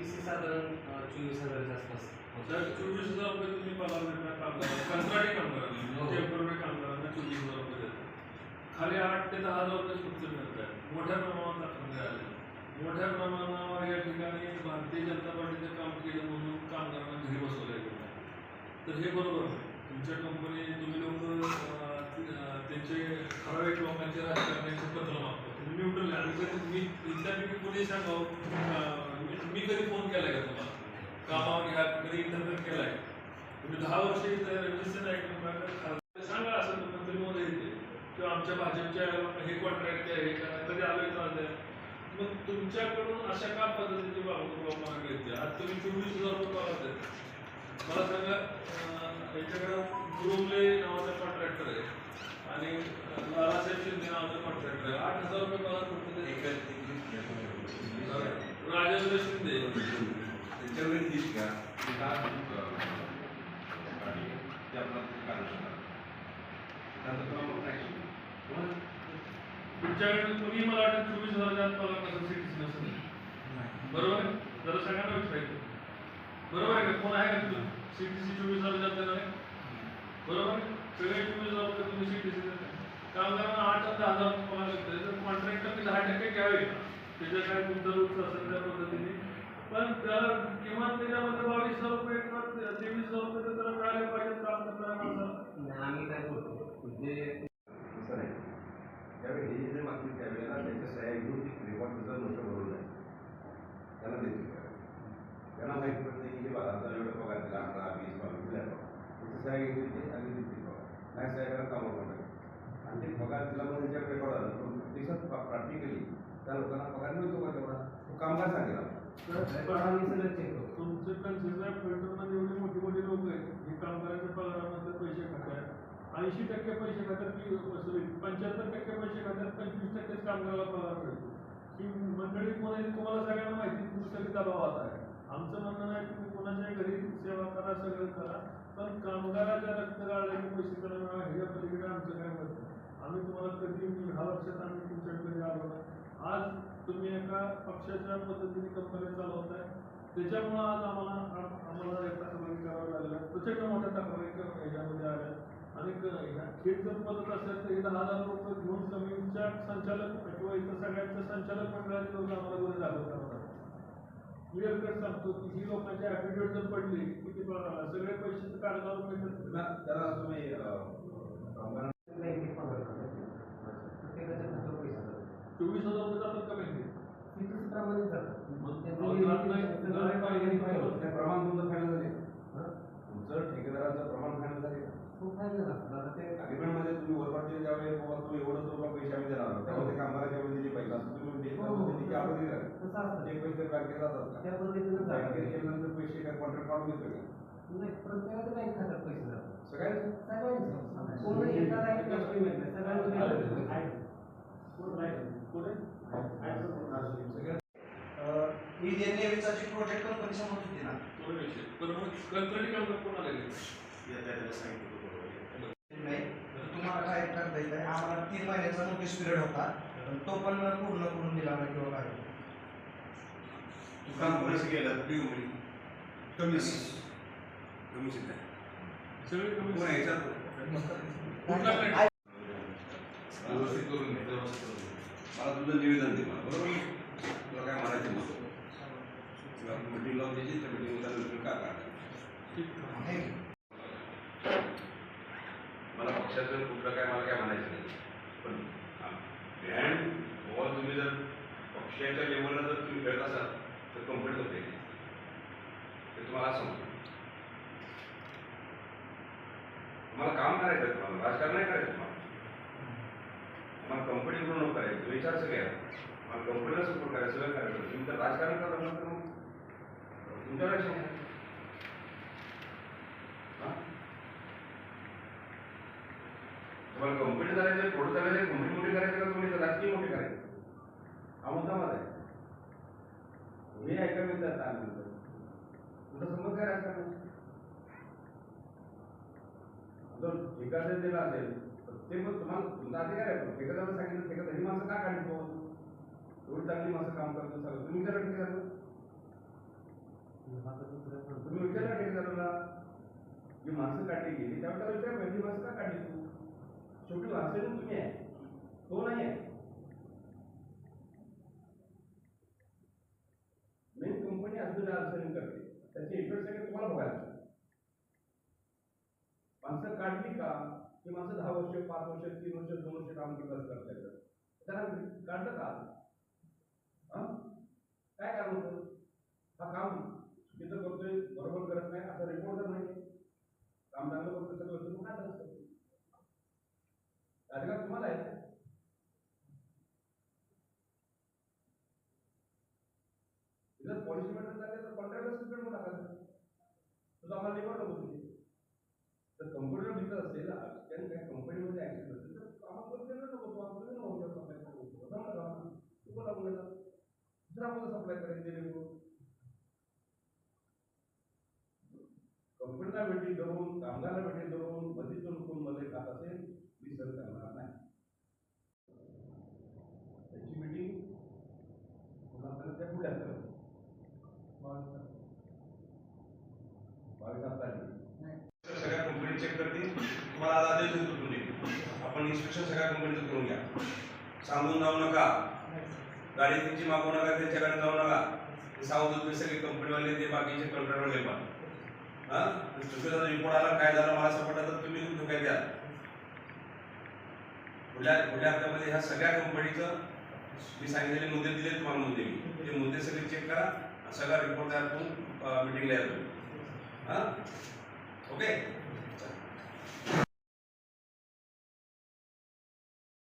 CTC साधारण चोवीस हजाराच्या आसपास होतं. तर चोवीस हजार रुपये तुम्ही पगार देता कामगारांना कंत्राटी कामगारांना हो. टेंपररी कामगारांना चोवीस हजार रुपये देतात खाली आठ ते दहा हजार रुपये फक्त मिळत आहे मोठ्या प्रमाणात दाखल मिळाले मोठ्या प्रमाणावर या ठिकाणी भारतीय जनता पार्टीचं काम केलं म्हणून कामगारांना घरी बसवलं गेलं तर हे बरोबर नाही तुमच्या कंपनी तुम्ही लोक त्यांचे ठराविक लोकांचे राजकारण्याचे पत्र मागतो तुम्ही न्यूट्रल आणि जर मी इथल्यापैकी कोणी सांगावं अं, मी- मी कधी फोन केलाय का तुम्हाला? कामावर घ्या कधी इंटरव्ह्यू केलाय? तुम्ही दहा वर्ष सांगा असं मंत्री महोदय येते किंवा आमच्या भाजपच्या हे कॉन्ट्रॅक्ट आहे का कधी आलोय द्या मग तुमच्याकडून अशा का पद्धतीची वागणूक लोकांना मिळते? आज तुम्ही चोवीस हजार रुपये पगार देता मला सांगा अं, याच्याकडं गुरुमले नावाचा कॉन्ट्रॅक्टर आहे. आणि लालासाहेब शिंदे नावाचा कॉन्ट्रॅक्टर आहे. आठ हजार रुपये पगार फक्त. राजेंद्र शिंदे त्यांच्याकडे घ्या ते आणि काढू शकतात मग तुमच्याकडे मला वाटतं चोवीस हजाराच्या आत पगार नसेल नसेल बरोबर आहे? जरा सगळ्यांना विचारायचं बरोबर आहे का? कोण आहे का तुम्ही सीटीसी चोवीस हजार देणार आहे? बरोबर आहे? सगळे चोवीस हजार तुम्ही सीटीसी देताय कामगारांना आठ दहा हजार रुपये पगार दहा टक्के घ्यावे त्याच्या काही गुंतवणूक असेल त्या पद्धतीने. पण त्या किमान त्याच्यामध्ये बावीस रुपये किंवा तेवीस रुपये तर त्याला मिळाले पाहिजे काम करणाऱ्या माणसाला? आम्ही काय करतो जे तसं नाही. त्यावेळी हे जे मागतील त्यावेळेला त्याच्या सह्या घेऊन रेकॉर्ड तुझं नोट भरून आहे त्यांना देतो त्यांना माहिती नाही की हे आता एवढं पगार दिला अकरा वीस बावीस दिला. त्याच्या सह्या घेऊन ते आणि देतील नाही सह्या करायला कामं पडतात आणि ते पगार दिला म्हणून त्यांच्या रेकॉर्ड आलं पण प्रत्यक्षात प्रॅक्टिकली त्या लोकांना पगार मिळतो का तेवढा? तो कामगार सांगेल. पण आम्ही सगळं चेक करतो तुमचे कन्सिडर फिल्टरमध्ये एवढी मोठी मोठी लोक आहेत. हे कामगारांच्या पगारामध्ये पैसे खातात ऐंशी टक्के पैसे खातात की सॉरी पंच्याहत्तर टक्के पैसे खातात पंचवीस टक्केच कामगाराला पगार मिळतो. ही मंडळी कोण आहे तुम्हाला सगळ्यांना माहिती आहे आमचं म्हणणं आहे की कोणाच्या घरी सेवा करा सगळं करा. पण कामगाराच्या पैसे ह्याच्या पलीकडे आमचं काय. आम्ही तुम्हाला कधी ह्या आम्ही आज तुम्ही एका पक्षाच्या पद्धतीने कंपन्या चालवताय. त्याच्यामुळं आज आम्हाला आम्हाला या तक्रारी कराव्या लागल्या प्रचंड मोठ्या तक्रारी याच्यामध्ये आल्या. आणि खेळ जर पद्धत असेल तर हे दहा हजार रुपये घेऊन जमीनच्या संचालक किंवा इतर सगळ्यांच्या संचालक मंडळाचे लोक आम्हाला गुन्हे दाखल करतात क्लिअर कट सांगतो की ही लोकांची ॲफिडेविट जर पडली किती पगार सगळे पैसे तर कागदावर मिळतात. त्याला तुम्ही अं, कामगारांना बँकेत पगार करतो प्रत्येकाच्या खात्यावर पैसा जातो चोवीस हजार रुपये जातात का बँकेत सीटीसी प्रमाणे जातात मग त्याचं अहो, जात नाही. सगळं जात नाही. फायनल ते प्रमाण तुमचं फायनल झाले. हा? तुमचं ठेकेदाराचं प्रमाण फायनल झाले. खूप असतात आता ते अग्रीमेंटमध्ये तुम्ही वरपाटील ज्यावेळी बाबा तुम्ही एवढं रुपये पैसे आम्ही देणार आहोत. त्यामध्ये कामगाराच्या वेळी दिले पैसे असं तुम्ही दिले हो, हो. आपण दिले? कसं असतं. ते पैसे बँकेत जातात त्या पद्धतीनं बँकेत गेल्यानंतर पैसे काय कॉन्ट्रॅक्ट काढून घेतो का? नाही प्रत्येकाच्या बँक खात्यात पैसे जातात. सगळ्यांचं? सगळ्यांचं. कोण एका सगळ्यांचं सगळ्या ही नेहमीचा जी प्रोजेक्ट कंपनी समोर होती ना. पण मग कंत्राटी कामगार कोणाला गेले नाही तुम्हाला काय करता येत आहे? आम्हाला तीन महिन्याचा नोटीस पिरियड होता. पण तो पण पूर्ण करून दिला नाही किंवा काय. काम पैसे गेलं ड्यू म्हणजे कमीच कमीच आहे सगळे कोण कमी आहे? कुठला. मला तुझं निवेदन दे मला बरोबर तुला काय म्हणायचं मग किंवा मीटिंग लावून द्यायची त्या मीटिंगला नंतर का काढायचं आहे. मला पक्षाचं कुठलं काय मला काय म्हणायचं नाही. पण ब्रँड बॉल तुम्ही जर पक्षाच्या लेवलला जर तुम्ही खेळत असाल तर कंप्लीट होते. ते तुम्हाला समजतं तुम्हाला काम करायचं आहे तुम्हाला राजकारण नाही करायचं तुम्हाला. मला कंपनी पूर्ण नको करायचं विचार काय मला कंपनीला सपोर्ट करायचं सगळं करायचं. तुम्ही तर राजकारण करत नंतर तुमच्या लक्षात पुढे चाललेले मुली मोठे करायचं का तुम्ही राजकीय मोठी करायचं हा मुद्दा माझा आहे ऐका मी जाता आनंद तुझा समज काय राजकारण जर एखादं दिला असेल ते मग तुम्हाला तुमचा अधिकार आहे. सांगितलं ठेकेदार ही माणसं का काढतो एवढी चांगली माणसं काम करतो चालू तुम्ही विचारा ठेकेदाराला तुम्ही विचारा ठेकेदाराला जी माणसं काढली गेली त्यावेळेला विचार पहिली माणसं का काढली तू? शेवटी वाचलेली तुम्ही आहे तो नाही आहे मेन कंपनी अजून अडचणी करते त्याचे इफेक्ट सगळे तुम्हाला बघायला माणसं काढली का की माणसं दहा वर्ष पाच वर्ष तीन वर्ष दोन वर्ष काम करत करता येतं त्याला काढलं का काय कारण होतं हा काम चुकीचं करतोय बरोबर करत नाही असा रिपोर्ट नाही काम चांगलं करतो सगळं होतं मग काय झालं असतं? अधिकार तुम्हाला आहे जर पॉलिसी मॅटर झाले तर कॉन्ट्रॅक्टर स्टुडंट म्हणून टाकायचं तुझं आम्हाला निवड नको तुम्ही. तर कंपनीला दिसत असेल त्याने काही कंपनीमध्ये ऍक्सिडेंट असेल तर आम्हाला कोण नको? तो आपण नको सप्लाय करू जमलं का तू कोणा लागून येतात दुसरा कोणता सप्लाय करेल ते नको कंपनीला भेटी धरून कामगाराला भेटी धरून मधीच कोणमध्ये खात असेल मी सर करणार नाही त्याची मीटिंग पुन्हा आपल्याला त्या पुढे असतात बावीस तारीख सगळ्या कंपनी चेक करतील. तुम्हाला आज आदेश देतो तुम्ही. आपण इन्स्पेक्शन सगळ्या कंपनीचं करून घ्या. सांगून जाऊ नका. गाडी तुमची मागवू नका त्यांच्याकडे जाऊ नका. ते सांगून तुम्ही सगळे कंपनीवाले ते बाकीचे कंट्रोलवाले पण. हा? चुकीचा रिपोर्ट आला काय झालं मला सापडलं तर तुम्ही तुमचं काय द्या पुढल्या पुढल्या हप्त्यामध्ये ह्या सगळ्या कंपनीचं मी सांगितलेले मुद्दे दिले तुम्हाला मुद्दे. ते मुद्दे सगळे चेक करा. सगळा रिपोर्ट तयार करून मिटिंगला येतो हां ओके